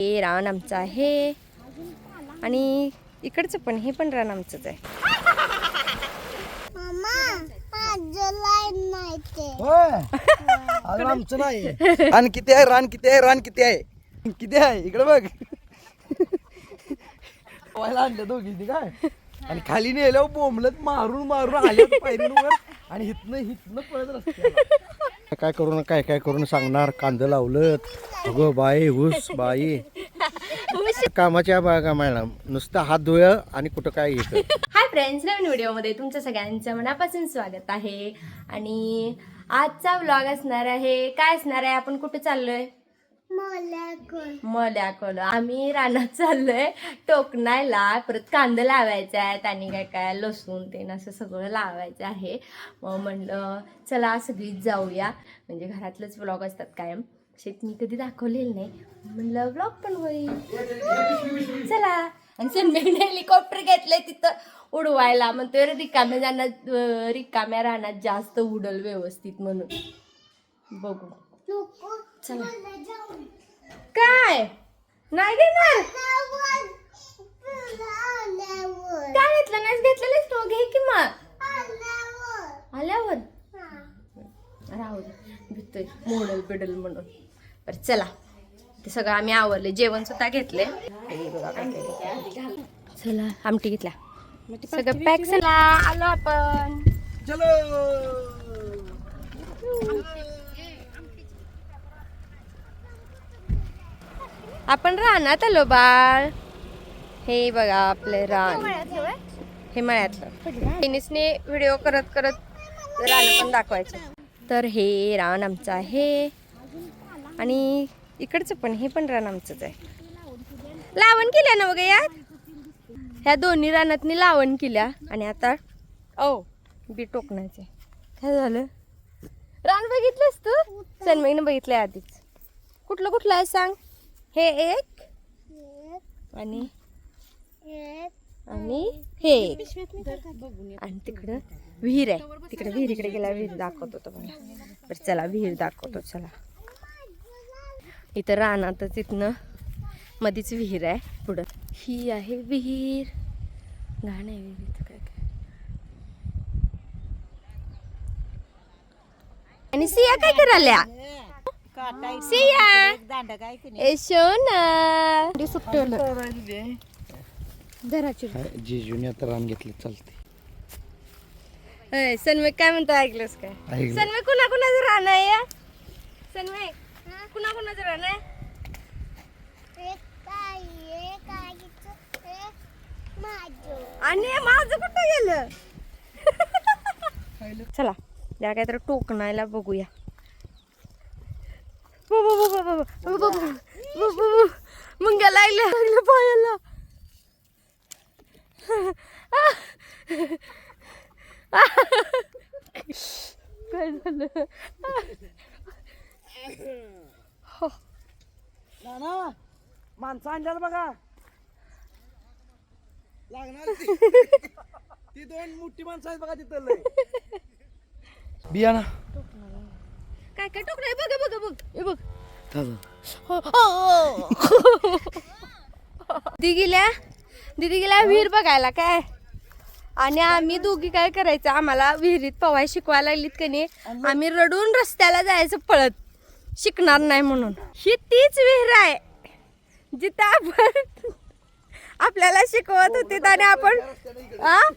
हे रान आमचं आहे. आणि इकडचं पण हे पण रान आमचंच आहे. आमचं नाही. रान किती आहे? रान किती आहे? रान किती आहे? किती आहे? इकडे बघ. व्हायला आणलं दोघी काय? आणि खाली नेल्यावर बोंबलत मारून मारून आले पायरीवर. आणि हितनं हितनं पळत रस्त्याला. काय करून काय काय करून सांगणार? कांदं लावलं अगं बाई हुस बाई. कामाच्या बागा मॅडम नुसतं हात धुय आणि कुठं काय घेतं हाय फ्रेंड्स नवीन व्हिडिओमध्ये तुमच्या सगळ्यांचं मनापासून स्वागत आहे. आणि आजचा व्लॉग असणार आहे काय असणार आहे आपण कुठे चाललोय? मल्याकोला. आम्ही रानात चाललोय टोकणायला. परत कांदा लावायचा आहेत आणि काय काय लसूण ते असं सगळं लावायचं आहे. मग म्हणलं चला सगळीच जाऊया. म्हणजे घरातलंच व्लॉग असतात कायम. शेत मी कधी दाखवलेलं नाही. म्हणलं व्लॉग पण होईल. चला. आणि सनबेने हेलिकॉप्टर घेतलंय तिथं उडवायला. मग ते रिकाम्या अं, रिकाम्या रानात जास्त उडल व्यवस्थित म्हणून. बघू. चला. काय? नाही घेणार? काय घेतलं? नाहीस घेतलेलंच तो. घे की मग. आल्यावर. राहू दे. भितोय. मोडल बिडल म्हणून. बरं चला. ते सगळं आम्ही आवरले. जेवण सुद्धा घेतले. चला आमटी घेतल्या. सगळं पॅक चला आलो आपण. आपण रानात आलो बाळ. हे बघा आपले रान. हे मळ्यातलं टेनिसने व्हिडिओ करत करत रान पण दाखवायचं. तर हे रान आमचं आहे. आणि इकडचं पण हे पण रान आमचंच आहे. लावण केल्या ना बघा यात? ह्या दोन्ही रानातनी लावण केल्या. आणि आता ओ बी टोकण्याचे काय झालं? रान बघितलंस तू? सन्मयीनं बघितलंय आधीच. कुठलं कुठलं आहे सांग? हे एक आणि आणि हे एक. आणि तिकडं विहीर आहे. तिकडे विहिरीकडे गेला विहीर दाखवतो तुम्हाला. मला बरं चला विहीर दाखवतो चला. इथं रानातच इथनं मधीच विहीर आहे. पुढं ही आहे विहीर. घाण आहे विहीर काय काय? आणि सिया काय करायला सिया ए शोना सुट्टवलं घराची. जिजूने आता रान घेतलं चालते. अय, सन्मय काय म्हणतो ऐकलंस काय? ऐकलं. सन्मय कुणा कुणाचं राहणं आहे या? कुणा कुणाचं राहणं आहे? आणि माझं कुठं गेलं? चला या काहीतरी टोकणायला बघूया. मुंग्या लागल्या लागल्या पायाला काय झालं नाना माणसं आणल्यात बघा लागणार ती. दोन मोठी माणसं आहेत बघा तिथं. बियाणा काय काय टोकणार बघ बघ बघ हे बघ. दी गेल्या? दीदी गेल्या विहीर बघायला काय? आणि आम्ही दोघी काय करायचं? आम्हाला विहिरीत पवाय शिकवायला लागलीत का नाही? आम्ही रडून रस्त्याला जायचं पळत. शिकणार नाही म्हणून. ही तीच विहीर आहे. जिथं आपण आपल्याला शिकवत होती आणि आपण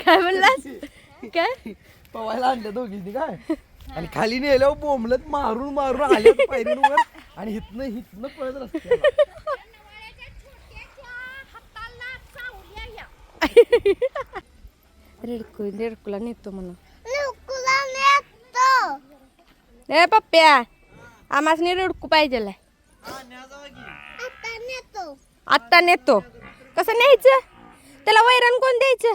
काय म्हणलास? काय पवायला आणलं दोघी काय? आणि खाली नेल्यावर बोंबलत मारून मारून आले पायरीवर. आणि हितनं हितनं पळत रस्त्याला. रेडकू रेडकूला नेतो म्हणून ए पप्प्या आम्हाला रेडकू पाहिजे आत्ता नेतो. कसं न्यायचं? त्याला वैरण कोण द्यायचं?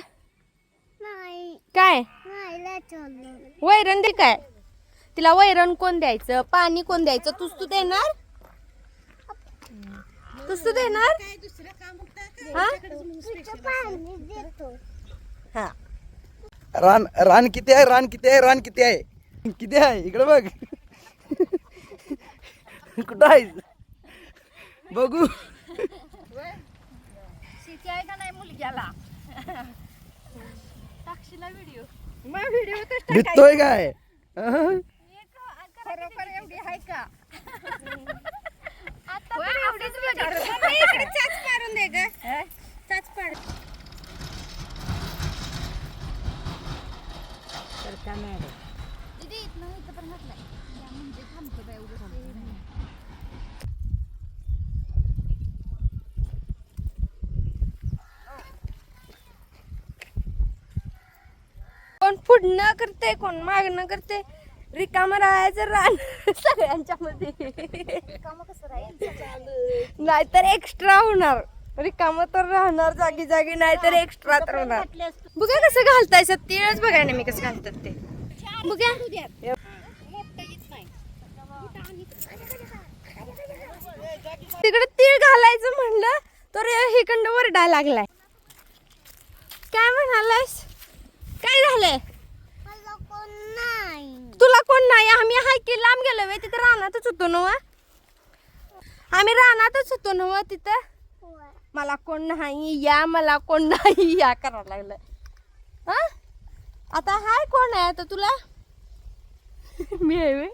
काय? वैरण दे काय? तिला वैरण कोण द्यायचं? पाणी कोण द्यायचं? तूच तू देणार? तूच तू देणार? हा? हा. रान रान किती आहे? रान किती आहे? रान किती आहे? किती आहे? इकडे बघ. कुठं आहे बघू. शेती आहे का नाही मुलग्याला? साक्षीला व्हिडिओ मग व्हिडिओ भिजतोय काय? अहं? खरोखर एवढी आहे का? चाच मारून दे ग. चाच पाड. दीदी इथनं इथं पण घातलाय या म्हणजे थांबतो बाई उगाच ते. कोण पुढणं करते कोण मागणं करते रिकामं राहायचं रान. सगळ्यांच्या मध्ये कामं कसं राहील नाहीतर एक्स्ट्रा होणार. रिकामं तर राहणार जागी जागी नाहीतर एक्स्ट्रा तर होणार. बघा कसं घालतायचं तिळच बघा ना मी कसं घालतात ते. बघा. तिकडे तीळ घालायचं म्हणलं तर हिकंड वरडा लागलाय. काय म्हणालास काय झालंय? तुला कोण नाही? आम्ही हाय की लांब गेलो वे तिथे रानातच होतो ना व. आम्ही रानातच होतो ना व तिथं. मला कोण नाही या मला कोण नाही या करायला लागलं. हा? आता हाय कोण आहे आता तुला? मी आहे.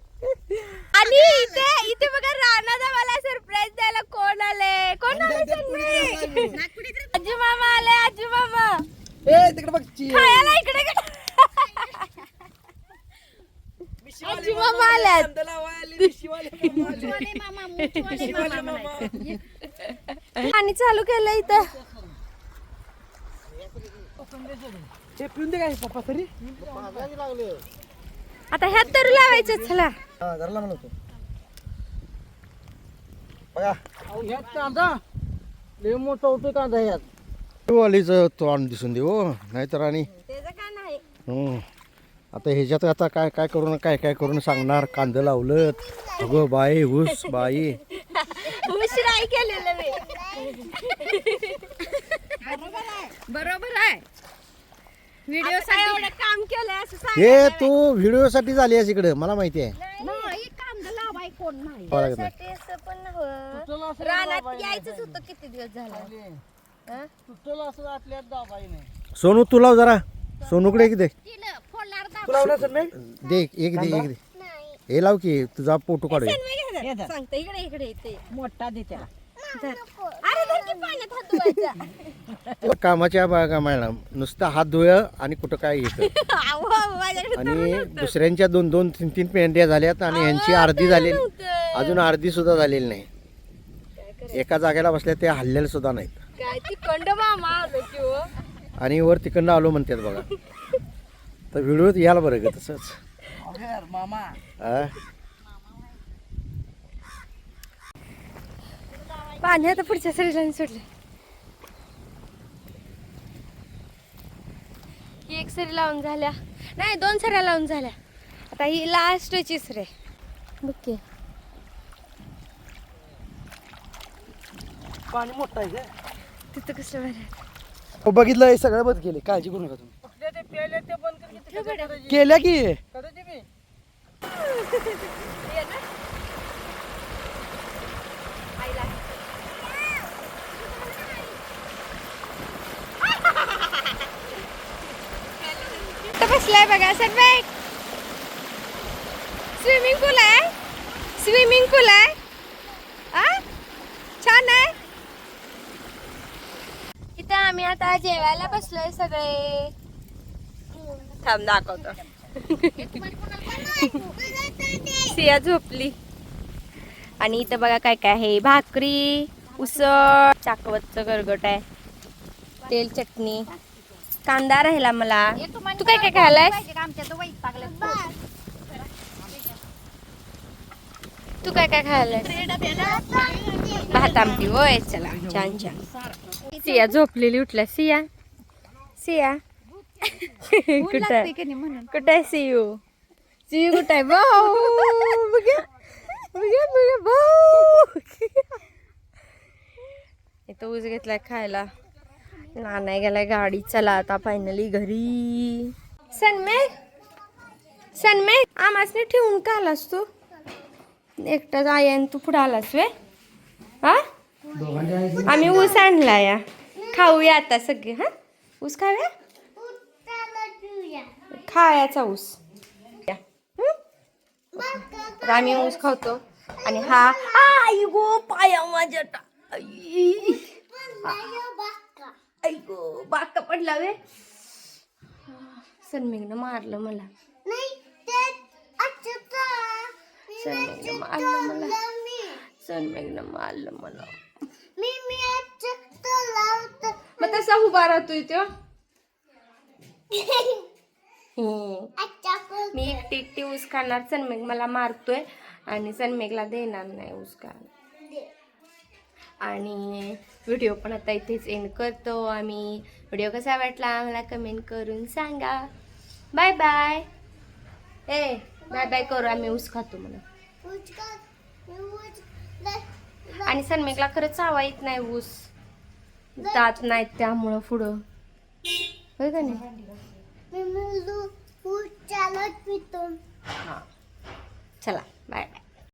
आणि इथे इथे बघा रानात मला सरप्राईज द्यायला कोण आले? कोण आले? आजी मामा आले आजी मामा. ए तिकडे बघ खायला इकडे आजी मामा आल्यात. आणि चालू केलं इथं हे पिऊन दे काय पप्पा तरी आता ह्यात तर लावायचं चला. हा घरला म्हणतो बघा. ह्यात कांदा? लय मोठा होतो कांदा ह्यात वालीच तोंड दिसून दे हो. नाहीतर आणि त्याचं काय नाही. हं. आता ह्याच्यात आता काय काय करून काय काय करून सांगणार? कांदा लावलं अगं बाई हुस बाई. उशिराई केलेलं मी. बरोबर आहे. व्हिडिओ एवढं काम केलंय असं सांग हे तू व्हिडिओ साठी झाली आहेस इकडे मला माहिती आहे. नाही कांदा लावाय कोण नाही. पाहावं लागत नाही. त्यासाठी असं पण हवं. रानात यायचंच होतं किती दिवस झालं? हं? तुटल असं आतल्यात दाबाई नाही. सोनू तू लाव जरा. सोनूकडे दे तिला फोडणार दे एक एक दे एक दे. हे लाव की तुझा फोटो काढूया सांग मी घेणार. सांगते इकडे इकडे येते मोठा दे त्याला. धर. अरे धर की पाण्यात हात धुवायचा. कामाच्या बागा मॅडम नुसतं हात धुय आणि कुठं काय घेतं आहो, माझ्याकडे तर आणि. दुसऱ्यांच्या दोन दोन तीन तीन पेंड्या झाल्यात आणि ह्यांची अर्धी झालेली नव्हतं. अजून अर्धी सुद्धा झालेली नाही. एका जागेला बसल्या ते हल्लेले सुद्धा नाहीत. काय ती कंड मामा आलो की हो. आणि वर तिकडनं आलो म्हणतात बघा. तर व्हिडिओत यायला बरं ग तसंच. मामा हा? पाणी आता पुढच्या सरीला सोडले. ही एक सरी लावून झाल्या. नाही दोन सऱ्या लावून झाल्या. आता ही लास्टची सरे बघ की. पाणी मोठं आहे का तिथं कसं हो, बघितलं हे सगळं बंद केले काळजी करू नका तुम्ही. की. केल्या की? बसलाय बघा सर्वे. स्विमिंग पूल आहे. स्विमिंग पूल आहे. आ? छान आहे. इथं आम्ही आता जेवायला बसलोय सगळे. थांब दाखवतो. सिया झोपली. आणि इथं बघा काय काय आहे. भाकरी उसळ चाकवतचं गरगट आहे. तेल चटणी. कांदा राहिला मला. तू काय काय खायलाय तू काय काय खायलाय भात आमटी. होय चला. छान छान. सिया झोपलेली. उठल्या. सिया? सिया? कुठं? कुठं आहे सियू? सियू कुठं आहे? भाऊ भाऊ. इथं ऊस घेतलाय खायला. नाना गेलाय गाडी चला आता फायनली घरी. सनमे सनमे आमासने ठेवून का आलास तू? एकटाच आई आणि तू पुढे आलास वे हा? आम्ही ऊस आणला या खाऊया आता सगळे हा? ऊस खाऊया? खायचा ऊस. या. हं? आम्ही ऊस खातो आणि हा आई गो पाया माझ्या टा- आई. आई गो बाका पडला वे. सन्मिगनं मारलं मला. सन्मिगनं मारलं मला. सन्मिगनं मारलं मला. मग तसा उभा राहतोय तो. मी एकटी एकटी ऊस खाणार सनमेघ मला मारतोय आणि सनमेघला देणार नाही ऊस खायला. आणि व्हिडिओ पण आता इथेच एंड करतो आम्ही. व्हिडिओ कसा वाटला मला कमेंट करून सांगा. बाय बाय ए बाय बाय करू आम्ही ऊस खातो म्हणून. आणि सनमेघला खरंच चावा येत नाही ऊस. दात नाहीत त्यामुळं पुढं. होय का नाही? मी चालत पितो हां. चला बाय बाय